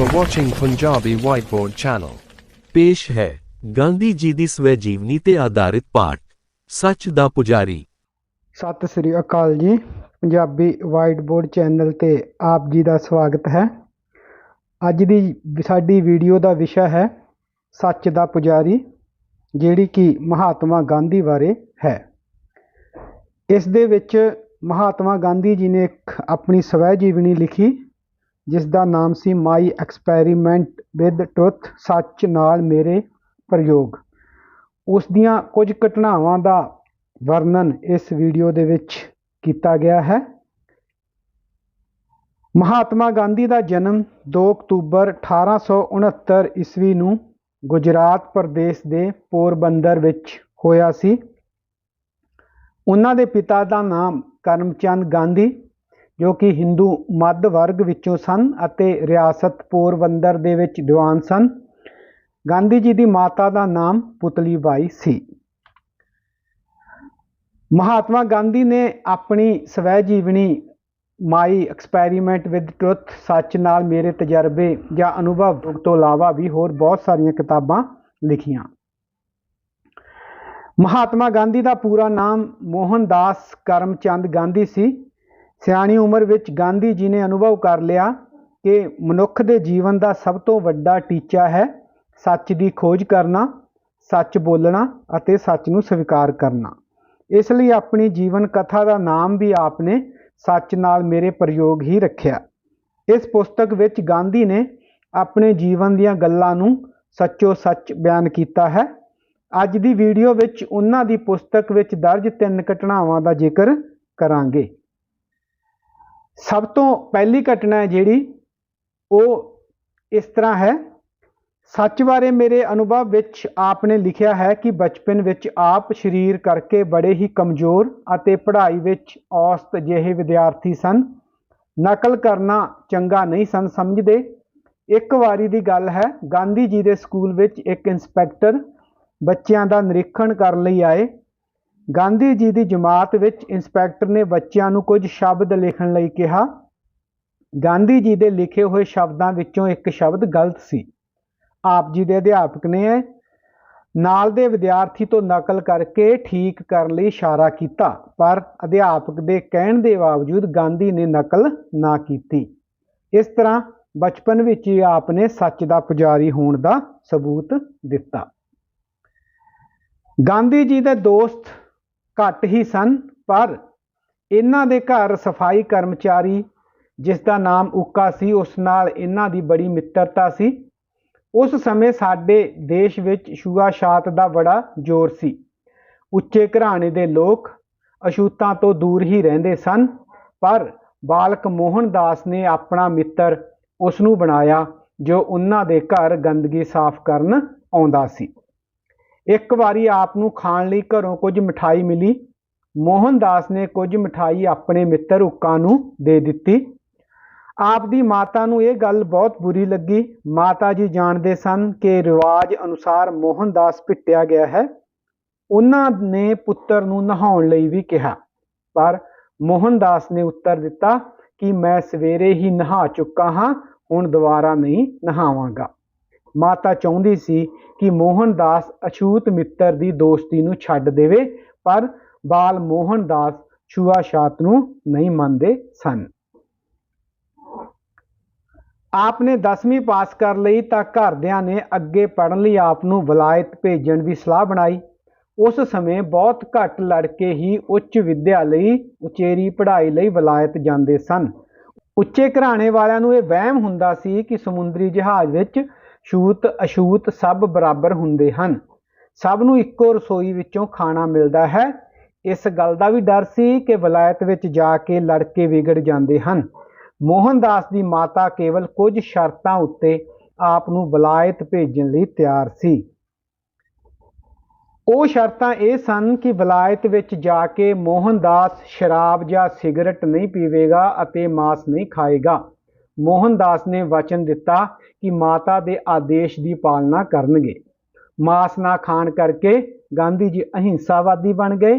are watching Punjabi Whiteboard Channel. ਪੇਸ਼ ਹੈ ਗਾਂਧੀ ਜੀ ਦੀ ਸਵੈ ਜੀਵਨੀ ਤੇ ਆਧਾਰਿਤ ਪਾਠ ਸੱਚ ਦਾ ਪੁਜਾਰੀ। ਸਤਿ ਸ੍ਰੀ ਅਕਾਲ ਜੀ। ਪੰਜਾਬੀ ਵਾਈਟ ਬੋਰਡ ਚੈਨਲ ਤੇ ਆਪ ਜੀ ਦਾ ਸਵਾਗਤ ਹੈ। ਅੱਜ ਦੀ ਸਾਡੀ ਵੀਡੀਓ ਦਾ ਵਿਸ਼ਾ ਹੈ ਸੱਚ ਦਾ ਪੁਜਾਰੀ ਜਿਹੜੀ ਕਿ ਮਹਾਤਮਾ ਗਾਂਧੀ ਬਾਰੇ ਹੈ। ਇਸ ਦੇ ਵਿੱਚ ਮਹਾਤਮਾ ਗਾਂਧੀ ਜੀ ਨੇ ਇੱਕ ਆਪਣੀ ਸਵੈ ਜੀਵਨੀ ਲਿਖੀ। ਜਿਸ ਦਾ ਨਾਮ ਸੀ ਮਾਈ ਐਕਸਪੈਰੀਮੈਂਟ ਵਿਦ ਟਰੁੱਥ, ਸੱਚ ਨਾਲ ਮੇਰੇ ਪ੍ਰਯੋਗ। ਉਸ ਦੀਆਂ ਕੁਝ ਘਟਨਾਵਾਂ ਦਾ ਵਰਣਨ ਇਸ ਵੀਡੀਓ ਦੇ ਵਿੱਚ ਕੀਤਾ ਗਿਆ ਹੈ। ਮਹਾਤਮਾ ਗਾਂਧੀ ਦਾ ਜਨਮ 2 ਅਕਤੂਬਰ 1869 ਈਸਵੀ ਨੂੰ ਗੁਜਰਾਤ ਪ੍ਰਦੇਸ਼ ਦੇ ਪੋਰਬੰਦਰ ਵਿੱਚ ਹੋਇਆ ਸੀ। ਉਹਨਾਂ ਦੇ ਪਿਤਾ ਦਾ ਨਾਮ ਕਰਮਚੰਦ ਗਾਂਧੀ ਜੋ ਕਿ ਹਿੰਦੂ ਮੱਧ ਵਰਗ ਵਿੱਚੋਂ ਸਨ ਅਤੇ ਰਿਆਸਤ ਪੋਰਬੰਦਰ ਦੇ ਵਿੱਚ ਦੀਵਾਨ ਸਨ। ਗਾਂਧੀ ਜੀ ਦੀ ਮਾਤਾ ਦਾ ਨਾਮ ਪੁਤਲੀ ਬਾਈ ਸੀ। ਮਹਾਤਮਾ ਗਾਂਧੀ ਨੇ ਆਪਣੀ ਸਵੈ ਜੀਵਨੀ ਮਾਈ ਐਕਸਪੈਰੀਮੈਂਟ ਵਿਦ ਟਰੁੱਥ ਸੱਚ ਨਾਲ ਮੇਰੇ ਤਜਰਬੇ ਜਾਂ ਅਨੁਭਵ ਤੋਂ ਇਲਾਵਾ ਵੀ ਹੋਰ ਬਹੁਤ ਸਾਰੀਆਂ ਕਿਤਾਬਾਂ ਲਿਖੀਆਂ। ਮਹਾਤਮਾ ਗਾਂਧੀ ਦਾ ਪੂਰਾ ਨਾਮ ਮੋਹਨਦਾਸ ਕਰਮਚੰਦ ਗਾਂਧੀ ਸੀ। ਸਿਆਣੀ ਉਮਰ ਵਿੱਚ ਗਾਂਧੀ ਜੀ ਨੇ ਅਨੁਭਵ ਕਰ ਲਿਆ ਕਿ ਮਨੁੱਖ ਦੇ ਜੀਵਨ ਦਾ ਸਭ ਤੋਂ ਵੱਡਾ ਟੀਚਾ ਹੈ ਸੱਚ ਦੀ ਖੋਜ ਕਰਨਾ, ਸੱਚ ਬੋਲਣਾ ਅਤੇ ਸੱਚ ਨੂੰ ਸਵੀਕਾਰ ਕਰਨਾ। ਇਸ ਲਈ ਆਪਣੀ ਜੀਵਨ ਕਥਾ ਦਾ ਨਾਮ ਵੀ ਆਪਨੇ ਸੱਚ ਨਾਲ ਮੇਰੇ ਪ੍ਰਯੋਗ ਹੀ ਰੱਖਿਆ। ਇਸ ਪੁਸਤਕ ਵਿੱਚ ਗਾਂਧੀ ਨੇ ਆਪਣੇ ਜੀਵਨ ਦੀਆਂ ਗੱਲਾਂ ਨੂੰ ਸੱਚੋ ਸੱਚ ਬਿਆਨ ਕੀਤਾ ਹੈ। ਅੱਜ ਦੀ ਵੀਡੀਓ ਵਿੱਚ ਉਹਨਾਂ ਦੀ ਪੁਸਤਕ ਵਿੱਚ ਦਰਜ ਤਿੰਨ ਘਟਨਾਵਾਂ ਦਾ ਜ਼ਿਕਰ ਕਰਾਂਗੇ। ਸਭ ਤੋਂ ਪਹਿਲੀ ਘਟਨਾ ਹੈ ਜਿਹੜੀ, ਉਹ ਇਸ ਤਰ੍ਹਾਂ ਹੈ। ਸੱਚ ਬਾਰੇ ਮੇਰੇ ਅਨੁਭਵ ਵਿੱਚ ਆਪ ਨੇ ਲਿਖਿਆ ਹੈ ਕਿ ਬਚਪਨ ਵਿੱਚ ਆਪ ਸਰੀਰ ਕਰਕੇ ਬੜੇ ਹੀ ਕਮਜ਼ੋਰ ਅਤੇ ਪੜ੍ਹਾਈ ਵਿੱਚ ਔਸਤ ਜਿਹੇ ਵਿਦਿਆਰਥੀ ਸਨ। ਨਕਲ ਕਰਨਾ ਚੰਗਾ ਨਹੀਂ ਸਨ ਸਮਝਦੇ। ਇੱਕ ਵਾਰੀ ਦੀ ਗੱਲ ਹੈ, ਗਾਂਧੀ ਜੀ ਦੇ ਸਕੂਲ ਵਿੱਚ ਇੱਕ ਇੰਸਪੈਕਟਰ ਬੱਚਿਆਂ ਦਾ ਨਿਰੀਖਣ ਕਰਨ ਲਈ ਆਏ। ਗਾਂਧੀ ਜੀ ਦੀ ਜਮਾਤ ਵਿੱਚ ਇੰਸਪੈਕਟਰ ਨੇ ਬੱਚਿਆਂ ਨੂੰ ਕੁਝ ਸ਼ਬਦ ਲਿਖਣ ਲਈ ਕਿਹਾ। ਗਾਂਧੀ ਜੀ ਦੇ ਲਿਖੇ ਹੋਏ ਸ਼ਬਦਾਂ ਵਿੱਚੋਂ ਇੱਕ ਸ਼ਬਦ ਗਲਤ ਸੀ। ਆਪ ਜੀ ਦੇ ਅਧਿਆਪਕ ਨੇ ਨਾਲ ਦੇ ਵਿਦਿਆਰਥੀ ਤੋਂ ਨਕਲ ਕਰਕੇ ਠੀਕ ਕਰਨ ਲਈ ਇਸ਼ਾਰਾ ਕੀਤਾ, ਪਰ ਅਧਿਆਪਕ ਦੇ ਕਹਿਣ ਦੇ ਬਾਵਜੂਦ ਗਾਂਧੀ ਨੇ ਨਕਲ ਨਾ ਕੀਤੀ। ਇਸ ਤਰ੍ਹਾਂ ਬਚਪਨ ਵਿੱਚ ਹੀ ਆਪ ਨੇ ਸੱਚ ਦਾ ਪੁਜਾਰੀ ਹੋਣ ਦਾ ਸਬੂਤ ਦਿੱਤਾ। ਗਾਂਧੀ ਜੀ ਦੇ ਦੋਸਤ ਘੱਟ ਹੀ ਸਨ, ਪਰ ਇਹਨਾਂ ਦੇ ਘਰ ਸਫ਼ਾਈ ਕਰਮਚਾਰੀ, ਜਿਸ ਦਾ ਨਾਮ ਉੱਕਾ ਸੀ, ਉਸ ਨਾਲ ਇਹਨਾਂ ਦੀ ਬੜੀ ਮਿੱਤਰਤਾ ਸੀ। ਉਸ ਸਮੇਂ ਸਾਡੇ ਦੇਸ਼ ਵਿੱਚ ਛੂਆ-ਛਾਤ ਦਾ ਬੜਾ ਜ਼ੋਰ ਸੀ। ਉੱਚੇ ਘਰਾਣੇ ਦੇ ਲੋਕ ਅਛੂਤਾਂ ਤੋਂ ਦੂਰ ਹੀ ਰਹਿੰਦੇ ਸਨ, ਪਰ ਬਾਲਕ ਮੋਹਨਦਾਸ ਨੇ ਆਪਣਾ ਮਿੱਤਰ ਉਸ ਨੂੰ ਬਣਾਇਆ, ਜੋ ਉਹਨਾਂ ਦੇ ਘਰ ਗੰਦਗੀ ਸਾਫ਼ ਕਰਨ ਆਉਂਦਾ ਸੀ। ਇੱਕ ਵਾਰੀ ਆਪ ਨੂੰ ਖਾਣ ਲਈ ਘਰੋਂ ਕੁਝ ਮਠਾਈ ਮਿਲੀ। ਮੋਹਨਦਾਸ ਨੇ ਕੁਝ ਮਠਾਈ ਆਪਣੇ ਮਿੱਤਰ ਉੱਕਾ ਨੂੰ ਦੇ ਦਿੱਤੀ। ਆਪ ਦੀ ਮਾਤਾ ਨੂੰ ਇਹ ਗੱਲ ਬਹੁਤ ਬੁਰੀ ਲੱਗੀ। ਮਾਤਾ ਜੀ ਜਾਣਦੇ ਸਨ ਕਿ ਰਿਵਾਜ ਅਨੁਸਾਰ ਮੋਹਨਦਾਸ ਪਿੱਟਿਆ ਗਿਆ ਹੈ। ਉਹਨਾਂ ਨੇ ਪੁੱਤਰ ਨੂੰ ਨਹਾਉਣ ਲਈ ਵੀ ਕਿਹਾ, ਪਰ ਮੋਹਨਦਾਸ ਨੇ ਉੱਤਰ ਦਿੱਤਾ ਕਿ ਮੈਂ ਸਵੇਰੇ ਹੀ ਨਹਾ ਚੁੱਕਾ ਹਾਂ, ਹੁਣ ਦੁਬਾਰਾ ਨਹੀਂ ਨਹਾਵਾਂਗਾ। ਮਾਤਾ ਚਾਹੁੰਦੀ ਸੀ ਕਿ ਮੋਹਨਦਾਸ ਅਛੂਤ ਮਿੱਤਰ ਦੀ ਦੋਸਤੀ ਨੂੰ ਛੱਡ ਦੇਵੇ, ਪਰ ਬਾਲ ਮੋਹਨਦਾਸ ਛੂਆਛਾਤ ਨੂੰ ਨਹੀਂ ਮੰਨਦੇ ਸਨ। ਆਪ ਨੇ 10ਵੀਂ ਪਾਸ ਕਰ ਲਈ ਤਾਂ ਘਰਦਿਆਂ ਨੇ ਅੱਗੇ ਪੜ੍ਹਨ ਲਈ ਆਪ ਨੂੰ ਵਿਲਾਇਤ ਭੇਜਣ ਦੀ ਸਲਾਹ ਬਣਾਈ। ਉਸ ਸਮੇਂ ਬਹੁਤ ਘੱਟ ਲੜਕੇ ਹੀ ਉੱਚ ਵਿੱਦਿਆ ਲਈ, ਉਚੇਰੀ ਪੜ੍ਹਾਈ ਲਈ ਵਿਲਾਇਤ ਜਾਂਦੇ ਸਨ। ਉੱਚੇ ਘਰਾਣੇ ਵਾਲਿਆਂ ਨੂੰ ਇਹ ਵਹਿਮ ਹੁੰਦਾ ਸੀ ਕਿ ਸਮੁੰਦਰੀ ਜਹਾਜ਼ ਵਿੱਚ ਛੂਤ ਅਛੂਤ ਸਭ ਬਰਾਬਰ ਹੁੰਦੇ ਹਨ। ਸਭ ਨੂੰ ਇੱਕੋ ਰਸੋਈ ਵਿੱਚੋਂ ਖਾਣਾ ਮਿਲਦਾ ਹੈ। ਇਸ ਗੱਲ ਦਾ ਵੀ ਡਰ ਸੀ ਕਿ ਵਲਾਇਤ ਵਿੱਚ ਜਾ ਕੇ ਲੜਕੇ ਵਿਗੜ ਜਾਂਦੇ ਹਨ। ਮੋਹਨਦਾਸ ਦੀ ਮਾਤਾ ਕੇਵਲ ਕੁਝ ਸ਼ਰਤਾਂ ਉੱਤੇ ਆਪ ਨੂੰ ਵਲਾਇਤ ਭੇਜਣ ਲਈ ਤਿਆਰ ਸੀ। ਉਹ ਸ਼ਰਤਾਂ ਇਹ ਸਨ ਕਿ ਵਲਾਇਤ ਵਿੱਚ ਜਾ ਕੇ ਮੋਹਨਦਾਸ ਸ਼ਰਾਬ ਜਾਂ ਸਿਗਰਟ ਨਹੀਂ ਪੀਵੇਗਾ ਅਤੇ ਮਾਸ ਨਹੀਂ ਖਾਏਗਾ। ਮੋਹਨਦਾਸ ਨੇ ਵਚਨ ਦਿੱਤਾ ਕਿ ਮਾਤਾ ਦੇ ਆਦੇਸ਼ ਦੀ ਪਾਲਣਾ ਕਰਨਗੇ। ਮਾਸ ਨਾ ਖਾਣ ਕਰਕੇ ਗਾਂਧੀ ਜੀ ਅਹਿੰਸਾਵਾਦੀ ਬਣ ਗਏ।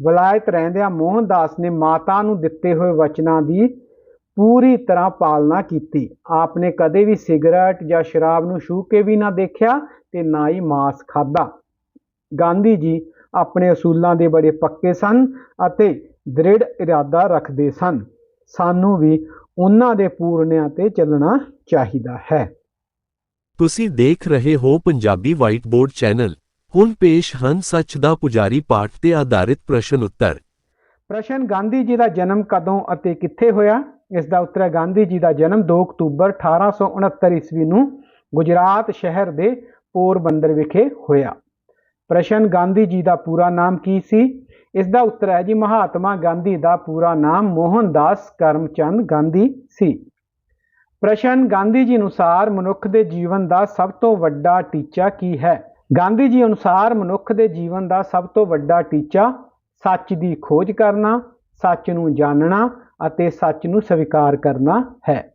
ਵਿਲਾਇਤ ਰਹਿੰਦਿਆਂ ਮੋਹਨਦਾਸ ਨੇ ਮਾਤਾ ਨੂੰ ਦਿੱਤੇ ਹੋਏ ਵਚਨਾਂ ਦੀ ਪੂਰੀ ਤਰ੍ਹਾਂ ਪਾਲਣਾ ਕੀਤੀ। ਆਪ ਨੇ ਕਦੇ ਵੀ ਸਿਗਰਟ ਜਾਂ ਸ਼ਰਾਬ ਨੂੰ ਛੂ ਕੇ ਵੀ ਨਾ ਦੇਖਿਆ ਤੇ ਨਾ ਹੀ ਮਾਸ ਖਾਧਾ। ਗਾਂਧੀ ਜੀ ਆਪਣੇ ਅਸੂਲਾਂ ਦੇ ਬੜੇ ਪੱਕੇ ਸਨ ਅਤੇ ਦ੍ਰਿੜ ਇਰਾਦਾ ਰੱਖਦੇ ਸਨ। ਸਾਨੂੰ ਵੀ ਉਹਨਾਂ ਦੇ ਪੂਰਨਿਆਂ ਤੇ ਚੱਲਣਾ ਚਾਹੀਦਾ ਹੈ। ਤੁਸੀਂ ਦੇਖ ਰਹੇ ਹੋ ਪੰਜਾਬੀ ਵਾਈਟ ਬੋਰਡ ਚੈਨਲ ਹੁਣ ਪੇਸ਼ ਹਨ ਸੱਚ ਦਾ ਪੁਜਾਰੀ ਪਾਠ ਤੇ ਆਧਾਰਿਤ ਪ੍ਰਸ਼ਨ ਉੱਤਰ। ਪ੍ਰਸ਼ਨ ਗਾਂਧੀ ਜੀ ਦਾ ਜਨਮ ਕਦੋਂ ਅਤੇ ਕਿੱਥੇ ਹੋਇਆ? ਇਸ ਦਾ ਉੱਤਰ ਹੈ ਗਾਂਧੀ ਜੀ ਦਾ ਜਨਮ 2 ਅਕਤੂਬਰ 1869 ਈਸਵੀ ਨੂੰ ਗੁਜਰਾਤ ਸ਼ਹਿਰ ਦੇ ਪੋਰਬੰਦਰ ਵਿਖੇ ਹੋਇਆ। ਪ੍ਰਸ਼ਨ ਗਾਂਧੀ ਜੀ ਦਾ ਪੂਰਾ ਨਾਮ ਕੀ ਸੀ? ਇਸ ਦਾ ਉੱਤਰ ਹੈ ਜੀ, ਮਹਾਤਮਾ ਗਾਂਧੀ ਦਾ ਪੂਰਾ ਨਾਮ ਮੋਹਨਦਾਸ ਕਰਮਚੰਦ ਗਾਂਧੀ ਸੀ। ਪ੍ਰਸ਼ਨ ਗਾਂਧੀ ਜੀ ਅਨੁਸਾਰ ਮਨੁੱਖ ਦੇ ਜੀਵਨ ਦਾ ਸਭ ਤੋਂ ਵੱਡਾ ਟੀਚਾ ਕੀ ਹੈ? ਗਾਂਧੀ ਜੀ ਅਨੁਸਾਰ ਮਨੁੱਖ ਦੇ ਜੀਵਨ ਦਾ ਸਭ ਤੋਂ ਵੱਡਾ ਟੀਚਾ ਸੱਚ ਦੀ ਖੋਜ ਕਰਨਾ, ਸੱਚ ਨੂੰ ਜਾਣਨਾ ਅਤੇ ਸੱਚ ਨੂੰ ਸਵੀਕਾਰ ਕਰਨਾ ਹੈ।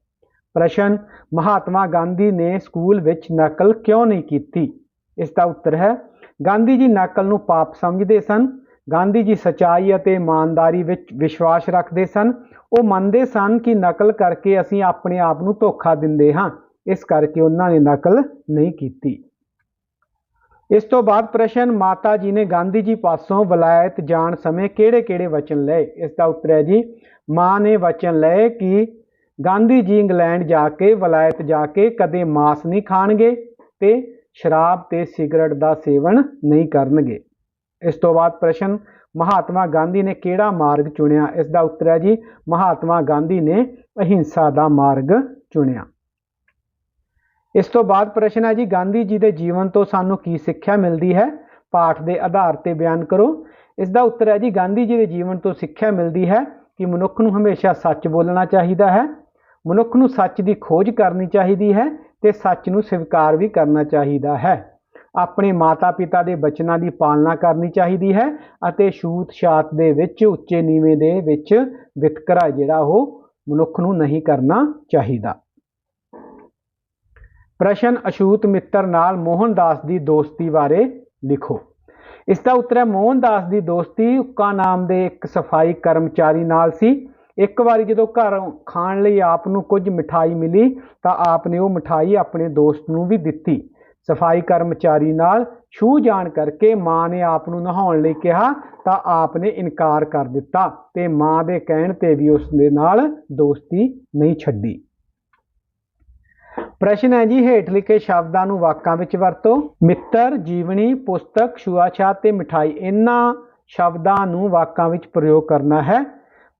ਪ੍ਰਸ਼ਨ, ਮਹਾਤਮਾ ਗਾਂਧੀ ਨੇ ਸਕੂਲ ਵਿੱਚ ਨਕਲ ਕਿਉਂ ਨਹੀਂ ਕੀਤੀ? ਇਸ ਦਾ ਉੱਤਰ ਹੈ, ਗਾਂਧੀ ਜੀ ਨਕਲ ਨੂੰ ਪਾਪ ਸਮਝਦੇ ਸਨ ਗਾਂਧੀ ਜੀ ਸਚਾਈ ਅਤੇ ਇਮਾਨਦਾਰੀ ਵਿੱਚ ਵਿਸ਼ਵਾਸ ਰੱਖਦੇ ਸਨ। ਉਹ ਮੰਨਦੇ ਸਨ ਕਿ ਨਕਲ ਕਰਕੇ ਅਸੀਂ ਆਪਣੇ ਆਪ ਨੂੰ ਧੋਖਾ ਦਿੰਦੇ ਹਾਂ। ਇਸ ਕਰਕੇ ਉਹਨਾਂ ਨੇ ਨਕਲ ਨਹੀਂ ਕੀਤੀ। ਇਸ ਤੋਂ ਬਾਅਦ ਪ੍ਰਸ਼ਨ ਮਾਤਾ ਜੀ ਨੇ ਗਾਂਧੀ ਜੀ ਪਾਸੋਂ ਵਲਾਇਤ ਜਾਣ ਸਮੇਂ ਕਿਹੜੇ-ਕਿਹੜੇ ਵਚਨ ਲਏ? ਇਸ ਦਾ ਉੱਤਰ ਹੈ ਜੀ, ਮਾਂ ਨੇ ਵਚਨ ਲਏ ਕਿ ਗਾਂਧੀ ਜੀ ਇੰਗਲੈਂਡ ਜਾ ਕੇ, ਵਲਾਇਤ ਜਾ ਕੇ ਕਦੇ ਮਾਸ ਨਹੀਂ ਖਾਣਗੇ ਤੇ ਸ਼ਰਾਬ ਤੇ ਸਿਗਰਟ ਦਾ ਸੇਵਨ ਨਹੀਂ ਕਰਨਗੇ। ਇਸ ਤੋਂ ਬਾਅਦ ਪ੍ਰਸ਼ਨ, ਮਹਾਤਮਾ ਗਾਂਧੀ ਨੇ ਕਿਹੜਾ ਮਾਰਗ ਚੁਣਿਆ? ਇਸ ਦਾ ਉੱਤਰ ਹੈ ਜੀ, ਮਹਾਤਮਾ ਗਾਂਧੀ ਨੇ ਅਹਿੰਸਾ ਦਾ ਮਾਰਗ ਚੁਣਿਆ। ਇਸ ਤੋਂ ਬਾਅਦ ਪ੍ਰਸ਼ਨ ਹੈ ਜੀ, ਗਾਂਧੀ ਜੀ ਦੇ ਜੀਵਨ ਤੋਂ ਸਾਨੂੰ ਕੀ ਸਿੱਖਿਆ ਮਿਲਦੀ ਹੈ? ਪਾਠ ਦੇ ਆਧਾਰ ਤੇ ਬਿਆਨ ਕਰੋ। ਇਸ ਦਾ ਉੱਤਰ ਹੈ ਜੀ, ਗਾਂਧੀ ਜੀ ਦੇ ਜੀਵਨ ਤੋਂ ਸਿੱਖਿਆ ਮਿਲਦੀ ਹੈ ਕਿ ਮਨੁੱਖ ਨੂੰ ਹਮੇਸ਼ਾ ਸੱਚ ਬੋਲਣਾ ਚਾਹੀਦਾ ਹੈ, ਮਨੁੱਖ ਨੂੰ ਸੱਚ ਦੀ ਖੋਜ ਕਰਨੀ ਚਾਹੀਦੀ ਹੈ ਤੇ ਸੱਚ ਨੂੰ ਸਵੀਕਾਰ ਵੀ ਕਰਨਾ ਚਾਹੀਦਾ ਹੈ। ਆਪਣੇ ਮਾਤਾ-ਪਿਤਾ ਦੇ ਬਚਨਾਂ ਦੀ ਪਾਲਣਾ ਕਰਨੀ ਚਾਹੀਦੀ ਹੈ ਅਤੇ ਛੂਤ ਛਾਤ ਦੇ ਵਿੱਚ, ਉੱਚੇ ਨੀਵੇਂ ਦੇ ਵਿੱਚ ਵਿਤਕਰਾ ਜਿਹੜਾ ਉਹ ਮਨੁੱਖ ਨੂੰ ਨਹੀਂ ਕਰਨਾ ਚਾਹੀਦਾ। ਪ੍ਰਸ਼ਨ ਅਸ਼ੂਤ ਮਿੱਤਰ ਨਾਲ ਮੋਹਨਦਾਸ ਦੀ ਦੋਸਤੀ ਬਾਰੇ ਲਿਖੋ। ਇਸ ਦਾ ਉੱਤਰ ਹੈ, ਮੋਹਨਦਾਸ ਦੀ ਦੋਸਤੀ ਉੱਕਾ ਨਾਮ ਦੇ ਇੱਕ ਸਫ਼ਾਈ ਕਰਮਚਾਰੀ ਨਾਲ ਸੀ। ਇੱਕ ਵਾਰੀ ਜਦੋਂ ਘਰ ਖਾਣ ਲਈ ਆਪ ਨੂੰ ਕੁਝ ਮਿਠਾਈ ਮਿਲੀ ਤਾਂ ਆਪ ਨੇ ਉਹ ਮਿਠਾਈ ਆਪਣੇ ਦੋਸਤ ਨੂੰ ਵੀ ਦਿੱਤੀ। ਸਫ਼ਾਈ ਕਰਮਚਾਰੀ ਨਾਲ ਛੂ ਜਾਣ ਕਰਕੇ ਮਾਂ ਨੇ ਆਪ ਨੂੰ ਨਹਾਉਣ ਲਈ ਕਿਹਾ, ਤਾਂ ਆਪ ਨੇ ਇਨਕਾਰ ਕਰ ਦਿੱਤਾ ਤੇ ਮਾਂ ਦੇ ਕਹਿਣ ਤੇ ਵੀ ਉਸ ਦੇ ਨਾਲ ਦੋਸਤੀ ਨਹੀਂ ਛੱਡੀ। ਪ੍ਰਸ਼ਨ ਹੈ ਜੀ, ਹੇਠ ਲਿਖੇ ਸ਼ਬਦਾਂ ਨੂੰ ਵਾਕਾਂ ਵਿੱਚ ਵਰਤੋ। ਮਿੱਤਰ, ਜੀਵਨੀ, ਪੁਸਤਕ, ਛੁਆਛਾਤ ਤੇ ਮਿਠਾਈ, ਇਹਨਾਂ ਸ਼ਬਦਾਂ ਨੂੰ ਵਾਕਾਂ ਵਿੱਚ ਪ੍ਰਯੋਗ ਕਰਨਾ ਹੈ।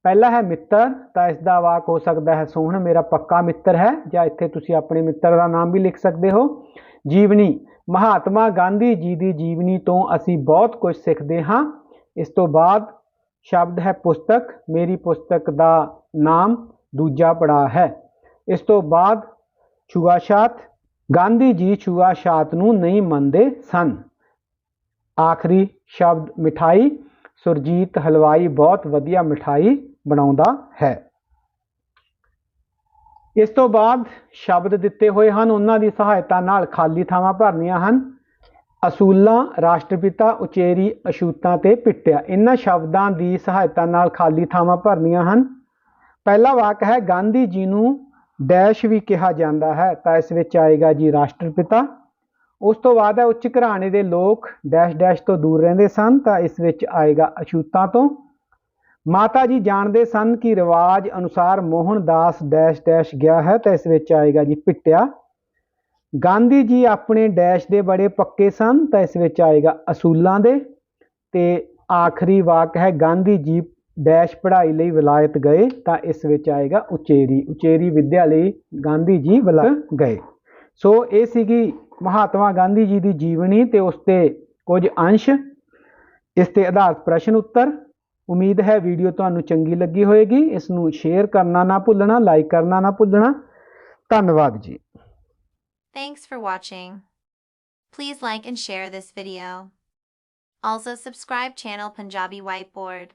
ਪਹਿਲਾ ਹੈ ਮਿੱਤਰ, ਤਾਂ ਇਸ ਦਾ ਵਾਕ ਹੋ ਸਕਦਾ ਹੈ, ਸੋਹਣ, ਮੇਰਾ ਪੱਕਾ ਮਿੱਤਰ ਹੈ, ਜਾਂ ਇੱਥੇ ਤੁਸੀਂ ਆਪਣੇ ਮਿੱਤਰ ਦਾ ਨਾਮ ਵੀ ਲਿਖ ਸਕਦੇ ਹੋ। ਜੀਵਨੀ। ਮਹਾਤਮਾ ਗਾਂਧੀ ਜੀ ਦੀ ਜੀਵਨੀ ਤੋਂ ਅਸੀਂ ਬਹੁਤ ਕੁਝ ਸਿੱਖਦੇ ਹਾਂ। ਇਸ ਤੋਂ ਬਾਅਦ ਸ਼ਬਦ ਹੈ ਪੁਸਤਕ। ਮੇਰੀ ਪੁਸਤਕ ਦਾ ਨਾਮ ਦੂਜਾ ਪੜਾ ਹੈ। ਇਸ ਤੋਂ ਬਾਅਦ ਛੂਆਛਾਤ। ਗਾਂਧੀ ਜੀ ਛੁਆਛਾਤ ਨੂੰ ਨਹੀਂ ਮੰਨਦੇ ਸਨ। ਆਖਰੀ ਸ਼ਬਦ ਮਿਠਾਈ। ਸੁਰਜੀਤ ਹਲਵਾਈ ਬਹੁਤ ਵਧੀਆ ਮਿਠਾਈ ਬਣਾਉਂਦਾ ਹੈ। ਇਸ ਤੋਂ ਬਾਅਦ ਸ਼ਬਦ ਦਿੱਤੇ ਹੋਏ ਹਨ, ਉਹਨਾਂ ਦੀ ਸਹਾਇਤਾ ਨਾਲ ਖਾਲੀ ਥਾਵਾਂ ਭਰਨੀਆਂ ਹਨ। ਅਸੂਲਾਂ, ਰਾਸ਼ਟਰਪਿਤਾ, ਉਚੇਰੀ ਅਛੂਤਾਂ ਤੇ ਪਿੱਟਿਆ। ਇਹਨਾਂ ਸ਼ਬਦਾਂ ਦੀ ਸਹਾਇਤਾ ਨਾਲ ਖਾਲੀ ਥਾਵਾਂ ਭਰਨੀਆਂ ਹਨ। ਪਹਿਲਾ ਵਾਕ ਹੈ, ਗਾਂਧੀ ਜੀ ਨੂੰ ਡੈਸ਼ ਵੀ ਕਿਹਾ ਜਾਂਦਾ ਹੈ, ਤਾਂ ਇਸ ਵਿੱਚ ਆਏਗਾ ਜੀ ਰਾਸ਼ਟਰਪਿਤਾ। ਉਸ ਤੋਂ ਬਾਅਦ ਹੈ, ਉੱਚ ਘਰਾਣੇ ਦੇ ਲੋਕ ਡੈਸ਼ ਡੈਸ਼ ਤੋਂ ਦੂਰ ਰਹਿੰਦੇ ਸਨ, ਤਾਂ ਇਸ ਵਿੱਚ ਆਏਗਾ ਅਛੂਤਾਂ ਤੋਂ। ਮਾਤਾ ਜੀ ਜਾਣਦੇ ਸਨ ਕਿ ਰਿਵਾਜ ਅਨੁਸਾਰ ਮੋਹਨਦਾਸ ਡੈਸ਼ ਡੈਸ਼ ਗਿਆ ਹੈ ਤਾਂ ਇਸ ਵਿੱਚ ਆਏਗਾ ਜੀ ਪਿੱਟਿਆ। ਗਾਂਧੀ ਜੀ ਆਪਣੇ ਡੈਸ਼ ਦੇ ਬੜੇ ਪੱਕੇ ਸਨ ਤਾਂ ਇਸ ਵਿੱਚ ਆਏਗਾ ਅਸੂਲਾਂ ਦੇ ਤੇ ਆਖਰੀ ਵਾਕ ਹੈ, ਗਾਂਧੀ ਜੀ ਡੈਸ਼ ਪੜ੍ਹਾਈ ਲਈ ਵਿਲਾਇਤ ਗਏ ਤਾਂ ਇਸ ਵਿੱਚ ਆਏਗਾ ਉਚੇਰੀ। ਉਚੇਰੀ ਵਿਦਿਆ ਲਈ ਗਾਂਧੀ ਜੀ ਵਿਲਾਇਤ ਗਏ। ਸੋ ਇਹ ਸੀਗੀ ਮਹਾਤਮਾ ਗਾਂਧੀ ਜੀ ਦੀ ਜੀਵਨੀ ਤੇ ਉਸ ਤੇ ਕੁਝ ਅੰਸ਼। ਇਸ ਤੇ ਆਧਾਰਿਤ ਪ੍ਰਸ਼ਨ ਉੱਤਰ। ਉਮੀਦ ਹੈ ਵੀਡੀਓ ਤੁਹਾਨੂੰ ਚੰਗੀ ਲੱਗੀ ਹੋਵੇਗੀ ਇਸ ਨੂੰ ਸ਼ੇਅਰ ਕਰਨਾ ਨਾ ਭੁੱਲਣਾ ਲਾਈਕ ਕਰਨਾ ਨਾ ਭੁੱਲਣਾ ਧੰਨਵਾਦ ਜੀ Thanks for watching. Please like and share this video. Also subscribe channel Punjabi Whiteboard.